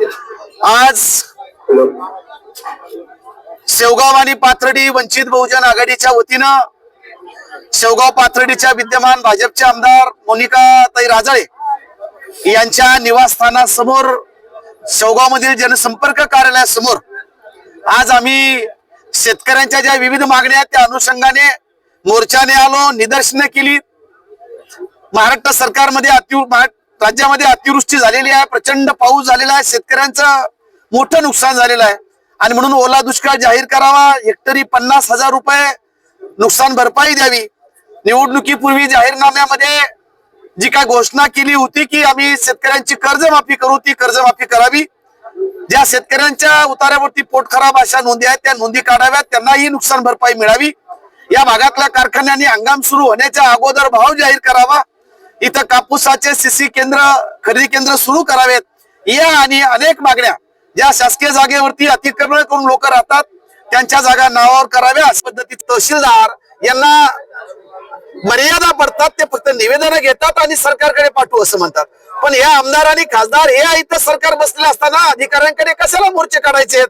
आज शेवगाव आणि पाथर्डी वंचित बहुजन आघाडीच्या वतीनं शेवगाव पाथर्डीच्या विद्यमान भाजपचे आमदार मोनिका ताई राजळे यांच्या निवासस्थानासमोर शेवगाव मधील जनसंपर्क कार्यालयासमोर आज आम्ही शेतकऱ्यांच्या ज्या विविध मागण्या त्या अनुषंगाने मोर्चाने आलो निदर्शनं केली. महाराष्ट्र सरकारमध्ये अति राज्यामध्ये अतिवृष्टी झालेली आहे प्रचंड पाऊस झालेला आहे शेतकऱ्यांचं मोठं नुकसान झालेलं आहे. आणि म्हणून ओला दुष्काळ जाहीर करावा हेक्टरी पन्नास हजार रुपये नुकसान भरपाई द्यावी. निवडणुकीपूर्वी जाहीरनाम्यामध्ये जी काय घोषणा केली होती की आम्ही शेतकऱ्यांची कर्जमाफी करू ती कर्जमाफी करावी. ज्या शेतकऱ्यांच्या उतार्यावरती पोट खराब अशा नोंदी आहेत त्या नोंदी काढाव्यात त्यांनाही नुकसान भरपाई मिळावी. या भागातल्या कारखान्यांनी हंगाम सुरू होण्याच्या अगोदर भाव जाहीर करावा. इथं कापूसाचे सीसी केंद्र खरेदी केंद्र सुरू करावेत. या आणि अनेक मागण्या ज्या शासकीय जागेवरती अतिक्रमण करून लोक राहतात त्यांच्या जागा नावावर कराव्या अशा पद्धतीत तहसीलदार यांना मर्यादा पडतात ते फक्त निवेदन घेतात आणि सरकारकडे पाठवू असं म्हणतात. पण या आमदार आणि खासदार हे इथं सरकार बसलेले असताना अधिकाऱ्यांकडे कशाला मोर्चे काढायचे?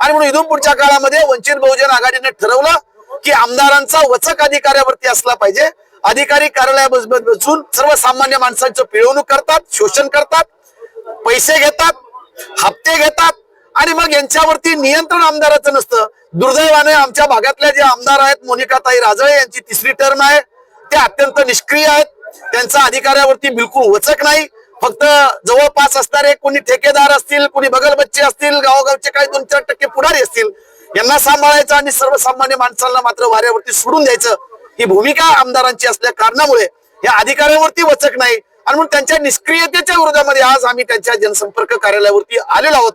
आणि म्हणून इथून पुढच्या काळामध्ये वंचित बहुजन आघाडीने ठरवलं की आमदारांचा वचक अधिकाऱ्यावरती असला पाहिजे. अधिकारी कार्यालयात बसून सर्वसामान्य माणसांचं पिळवणूक करतात शोषण करतात पैसे घेतात हप्ते घेतात आणि मग यांच्यावरती नियंत्रण आमदाराचं नसतं. दुर्दैवाने आमच्या भागातल्या जे आमदार आहेत मोनिकाताई राजळे यांची तिसरी टर्म आहे. ते अत्यंत निष्क्रिय आहेत. त्यांचा अधिकाऱ्यावरती बिलकुल वचक नाही. फक्त जवळपास असणारे कोणी ठेकेदार असतील कोणी बगलबच्चे असतील गावोगावचे काही दोन चार टक्के पुढारी असतील यांना सांभाळायचं आणि सर्वसामान्य माणसांना मात्र वाऱ्यावरती सोडून द्यायचं ही भूमिका आमदारांची असल्या कारणामुळे या अधिकाऱ्यांवरती वचक नाही. आणि म्हणून त्यांच्या निष्क्रियतेच्या विरोधामध्ये आज आम्ही त्यांच्या जनसंपर्क कार्यालयावरती आलेलो आहोत.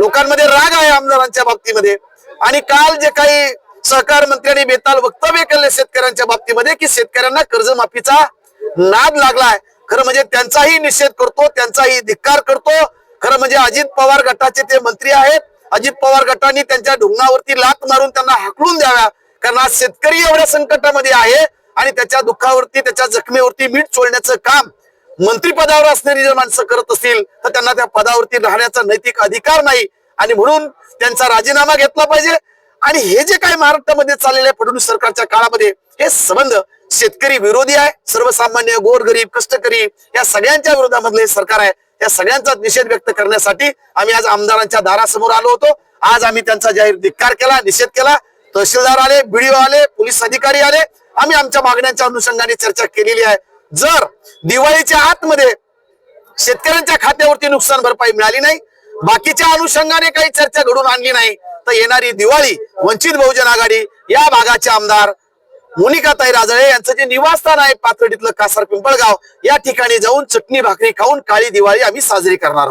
लोकांमध्ये राग आहे आमदारांच्या बाबतीमध्ये. आणि काल जे काही सहकार मंत्र्यांनी बेताल वक्तव्य केले शेतकऱ्यांच्या बाबतीमध्ये की शेतकऱ्यांना कर्जमाफीचा नाद लागलाय. खरं म्हणजे त्यांचाही निषेध करतो त्यांचाही धिक्कार करतो. खरं म्हणजे अजित पवार गटाचे ते मंत्री आहेत. अजित पवार गटाने त्यांच्या ढुंगावरती लात मारून त्यांना हाकलून द्याव्या. कारण आज शेतकरी एवढ्या संकटामध्ये आहे आणि त्याच्या दुःखावरती त्याच्या जखमेवरती मीठ चोळण्याचं काम मंत्रीपदावर असणारी जर माणसं करत असतील तर त्यांना त्या पदावरती राहण्याचा नैतिक अधिकार नाही. आणि म्हणून त्यांचा राजीनामा घेतला पाहिजे. आणि हे जे काही महाराष्ट्रामध्ये चाललेलं आहे फडणवीस सरकारच्या काळामध्ये हे संबंध शेतकरी विरोधी आहे सर्वसामान्य गोरगरीब कष्टकरी या सगळ्यांच्या विरोधामधले हे सरकार आहे. या सगळ्यांचा निषेध व्यक्त करण्यासाठी आम्ही आज आमदारांच्या दारासमोर आलो होतो. आज आम्ही त्यांचा जाहीर धिक्कार केला निषेध केला. तहसीलदार आले बीडीओ आले पोलीस अधिकारी आले. आम्ही आमच्या मागण्यांच्या अनुषंगाने चर्चा केलेली आहे. जर दिवाळीच्या आतमध्ये शेतकऱ्यांच्या खात्यावरती नुकसान भरपाई मिळाली नाही बाकीच्या अनुषंगाने काही चर्चा घडून आणली नाही तर येणारी दिवाळी वंचित बहुजन आघाडी या भागाचे आमदार मोनिकाताई राजळे यांचं जे निवासस्थान आहे पाथर्डीतलं कासार पिंपळगाव या ठिकाणी जाऊन चटणी भाकरी खाऊन काळी दिवाळी आम्ही साजरी करणार आहोत.